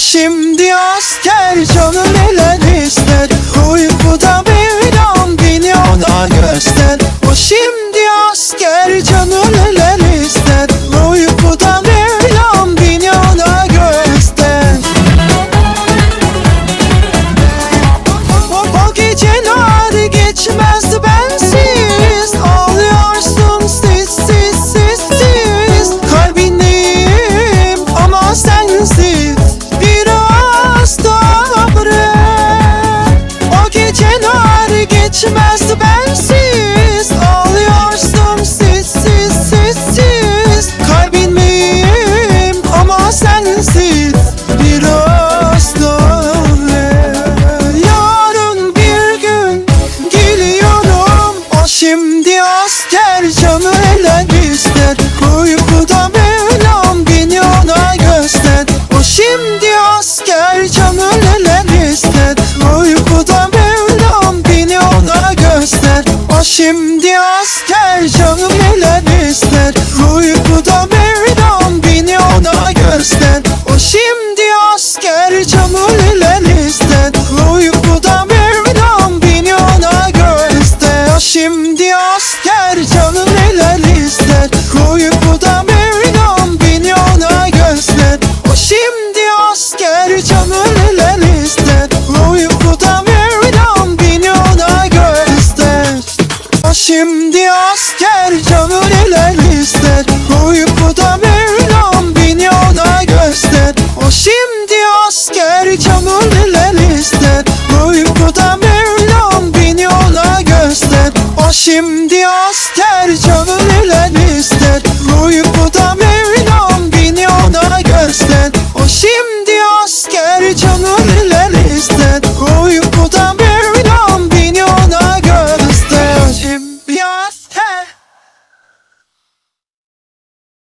şimdi kenar geçmez bensiz Ağlıyorsun sizsiz sizsiz Kalbin miyim ama sensiz Biraz da Yarın bir gün geliyorum o şimdi şimdi asker canı eller ister. Uykuda Mevlam beni ona göster. O şimdi asker canı eller ister. Uykuda Mevlam beni ona göster. O şimdi asker canı eller ister. Uykuda Şimdi asker canın neler ister. Uykuda Mevlam beni ona göster. O şimdi asker canın neler ister. Uykuda Mevlam beni ona göster. O şimdi asker canın neler ister. Uykuda Mevlam beni ona göster. O şimdi asker canın neler ister. Uykuda